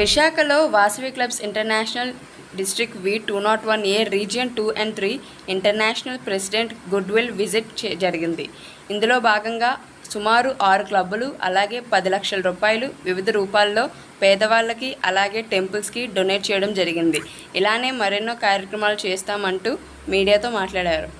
విశాఖలో Vasavi clubs international district V two nought one A region two and three international president goodwill visit జరిగింది. ఇందులో భాగంగా సుమారు ఆరు క్లబ్బులు అలాగే పది లక్షల రూపాయలు వివిధ రూపాల్లో పేదవాళ్ళకి అలాగే టెంపుల్స్కి డొనేట్ చేయడం జరిగింది. ఇలానే మరెన్నో కార్యక్రమాలు చేస్తామంటూ మీడియాతో మాట్లాడారు.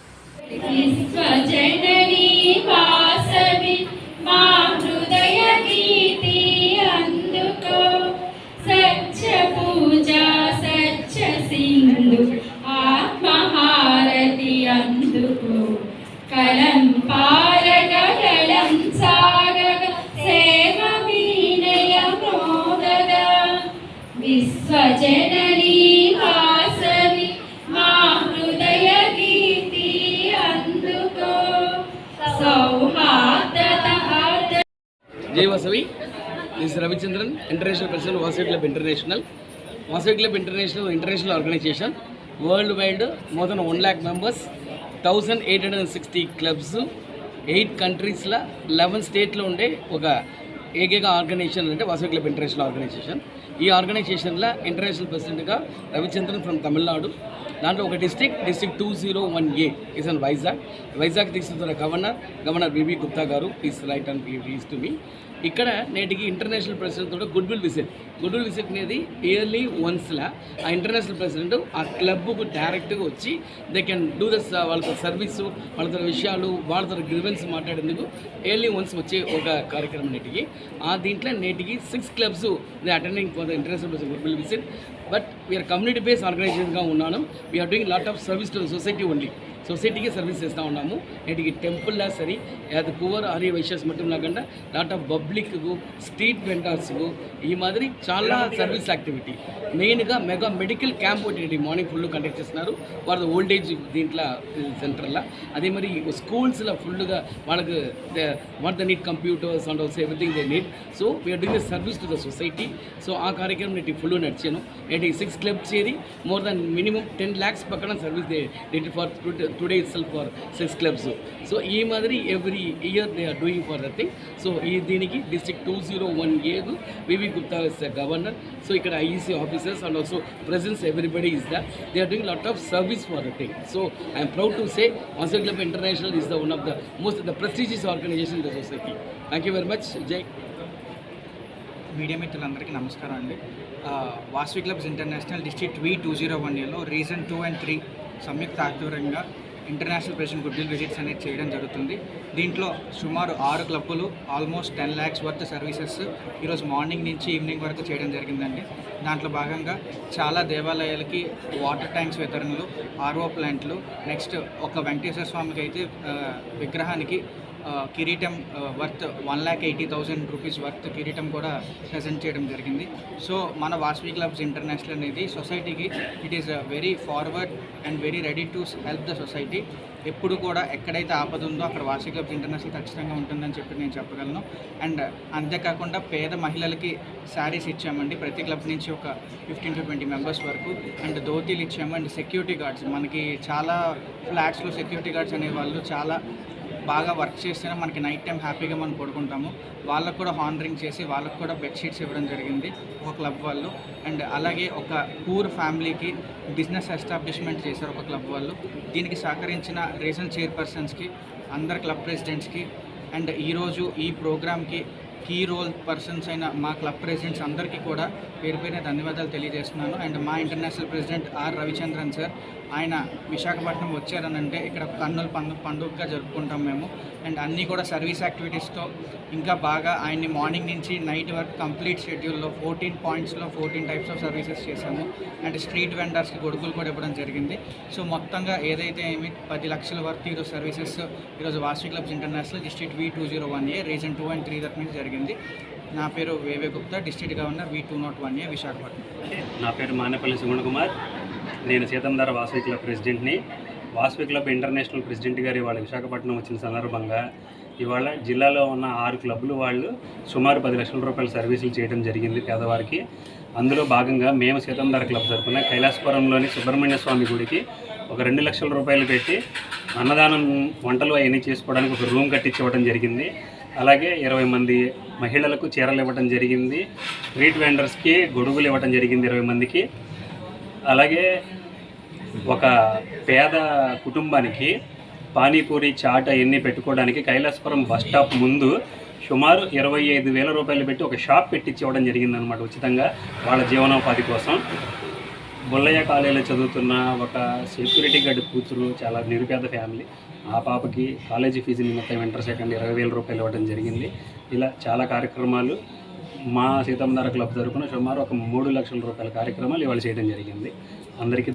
Jai Vasavi Ravichandran international president Vasavi club international Vasavi club international international organisation world wide more than one lakh members thousand eight hundred and sixty clubs eight కంట్రీస్లో లెవెన్ స్టేట్లో ఉండే ఒక ఏకైక ఆర్గనైజేషన్ అంటే వాసవి క్లబ్ ఇంటర్నేషనల్ ఆర్గనైజేషన్ ఈ ఆర్గనైజేషన్లో international ప్రెసిడెంట్గా Ravichandran from Tamil Nadu దాంట్లో ఒక district district two zero one A is on Vizag Vizag తీసుకున్న governor governor B B Gupta garu is right and is to me ఇక్కడ నేటికి ఇంటర్నేషనల్ ప్రెసిడెంట్ కూడా good will visit good will visit అనేది yearly వన్స్లా ఆ international president ఆ క్లబ్కు డైరెక్ట్గా వచ్చి దే కెన్ డూ దస్ వాళ్ళతో సర్వీసు వాళ్ళతో విషయాలు వాళ్ళతో గ్రివెన్స్ మాట్లాడేందుకు ఇయర్లీ వన్స్ వచ్చే ఒక కార్యక్రమం నేటికి. ఆ దీంట్లో నేటికి six clubs they attending for the international president goodwill visit but we are community based ఆర్గనైజేషన్గా ఉన్నాను we are doing lot of service to society only సొసైటీకి సర్వీస్ చేస్తూ ఉన్నాము నేటికి టెంపుల్లా సరే అది పువర్ ఆర్య వైశ్యాస్ మట్టం లేకుండా లాట్ ఆఫ్ పబ్లిక్కు స్ట్రీట్ వెండర్స్కు ఈ మాదిరి చాలా సర్వీస్ యాక్టివిటీ మెయిన్గా మెగా మెడికల్ క్యాంప్ ఒకటి మార్నింగ్ ఫుల్ కండక్ట్ చేస్తున్నారు వాళ్ళ ఓల్డేజ్ దీంట్లో సెంటర్లో అదే మరి స్కూల్స్లో ఫుల్గా వాళ్ళకి what the need computers and also everything they need so we are doing service to the society so ఆ కార్యక్రమం నేటి ఫుల్ నడిచాను నేటి సిక్స్ క్లబ్ చేరి more than minimum ten lakhs పక్కన service they dated for today itself for six clubs so ఈ మాదిరి every year they are doing for the thing so ఈ దీనికి డిస్ట్రిక్ట్ టూ జీరో వన్ ఏకు V V Gupta is governor so ఇక్కడ IEC officers and also presence everybody is the they are doing lot of service for the thing so I'm proud to say Vasavi club international is the one of the most the prestigious organisation in the society thank you very much Jai media మిత్రులందరికీ నమస్కారం అండి. Vasavi clubs international district V two zero one ఏలో region two and three సంయుక్త ఆధ్వర్యంగా international president goodwill visits అనేది చేయడం జరుగుతుంది. దీంట్లో సుమారు ఆరు క్లబ్బులు almost ten lakhs worth services ఈరోజు మార్నింగ్ నుంచి ఈవినింగ్ వరకు చేయడం జరిగిందండి. దాంట్లో భాగంగా చాలా దేవాలయాలకి వాటర్ ట్యాంక్స్ వితరణలు ఆర్ఓ ప్లాంట్లు నెక్స్ట్ ఒక వెంకటేశ్వర స్వామికి అయితే విగ్రహానికి కిరీటం worth one lakh eighty thousand rupees worth కిరీటం కూడా ప్రజెంట్ చేయడం జరిగింది. సో మన వాసవి క్లబ్స్ ఇంటర్నేషనల్ అనేది సొసైటీకి it is very forward and very ready to help the society ఎప్పుడు కూడా ఎక్కడైతే ఆపద ఉందో అక్కడ వాసవి క్లబ్స్ ఇంటర్నేషనల్ ఖచ్చితంగా ఉంటుందని చెప్పి నేను చెప్పగలను. అండ్ అంతేకాకుండా పేద మహిళలకి శారీస్ ఇచ్చామండి. ప్రతి క్లబ్ నుంచి ఒక ఫిఫ్టీన్ టు ట్వంటీ మెంబర్స్ వరకు. అండ్ ధోతీలు ఇచ్చాము. అండ్ సెక్యూరిటీ గార్డ్స్ మనకి చాలా ఫ్లాట్స్లో సెక్యూరిటీ గార్డ్స్ అనే వాళ్ళు చాలా బాగా వర్క్ చేస్తేనే మనకి నైట్ టైం హ్యాపీగా మనం పడుకుంటాము. వాళ్ళకు కూడా హానరింగ్ చేసి వాళ్ళకు కూడా బెడ్షీట్స్ ఇవ్వడం జరిగింది ఒక క్లబ్ వాళ్ళు. అండ్ అలాగే ఒక పూర్ ఫ్యామిలీకి బిజినెస్ ఎస్టాబ్లిష్మెంట్ చేశారు ఒక క్లబ్ వాళ్ళు. దీనికి సహకరించిన రీజన్ చైర్పర్సన్స్కి అందరు క్లబ్ ప్రెసిడెంట్స్కి అండ్ ఈరోజు ఈ ప్రోగ్రామ్కి కీ రోల్ పర్సన్స్ అయిన మా క్లబ్ ప్రెసిడెంట్స్ అందరికీ కూడా పేరు పేరున ధన్యవాదాలు తెలియజేస్తున్నాను. అండ్ మా international president R Ravichandran sir ఆయన విశాఖపట్నం వచ్చారనంటే ఇక్కడ కర్నూలు పండు పండుగగా జరుపుకుంటాం మేము. అండ్ అన్నీ కూడా సర్వీస్ యాక్టివిటీస్తో ఇంకా బాగా ఆయన్ని మార్నింగ్ నుంచి నైట్ వరకు కంప్లీట్ షెడ్యూల్లో ఫోర్టీన్ పాయింట్స్లో ఫోర్టీన్ టైప్స్ ఆఫ్ సర్వీసెస్ చేశాము. అండ్ స్ట్రీట్ వెండర్స్కి గొడుగులు కూడా ఇవ్వడం జరిగింది. సో మొత్తంగా ఏదైతే ఏమి పది లక్షల వరకు ఈరోజు సర్వీసెస్ ఈరోజు Vasavi clubs international district V two zero one A region two and three that జరిగింది. నా పేరు వేవే Gupta district governor V two not one A Visakhapatnam. నా పేరు మానేపల్లి సుగుణ కుమార్ నేను Seethammadhara Vasavi club ప్రెసిడెంట్ని. Vasavi club international president garu ఇవాళ విశాఖపట్నం వచ్చిన సందర్భంగా ఇవాళ జిల్లాలో ఉన్న ఆరు క్లబ్లు వాళ్ళు సుమారు పది లక్షల రూపాయల సర్వీసులు చేయడం జరిగింది పేదవారికి. అందులో భాగంగా మేము సీతంధార క్లబ్ తరఫున కైలాసపురంలోని సుబ్రహ్మణ్య స్వామి గుడికి ఒక రెండు లక్షల రూపాయలు పెట్టి అన్నదానం వంటలు అవన్నీ చేసుకోవడానికి ఒక రూమ్ కట్టించివ్వడం జరిగింది. అలాగే ఇరవై మంది మహిళలకు చీరలు ఇవ్వడం జరిగింది. స్ట్రీట్ వెండర్స్కి గొడుగులు ఇవ్వడం జరిగింది ఇరవై మందికి. అలాగే ఒక పేద కుటుంబానికి పానీపూరి చాట్ అవన్నీ పెట్టుకోవడానికి కైలాసపురం బస్ స్టాప్ ముందు సుమారు ఇరవై ఐదు వేల రూపాయలు పెట్టి ఒక షాప్ పెట్టించి ఇవ్వడం జరిగిందనమాట ఉచితంగా వాళ్ళ జీవనోపాధి కోసం. బుల్లయ్య కాలేజీలో చదువుతున్న ఒక సెక్యూరిటీ గార్డ్ కూతురు చాలా నిరుపేద ఫ్యామిలీ ఆ పాపకి కాలేజీ ఫీజు నిమిత్తం ఇంటర్ సెకండ్ ఇరవై వేల రూపాయలు ఇవ్వడం జరిగింది. ఇలా చాలా కార్యక్రమాలు మా సీతమ్మధార క్లబ్ తరపున సుమారు ఒక మూడు లక్షల రూపాయల కార్యక్రమాలు ఇవాళ చేయడం జరిగింది. అందరికీ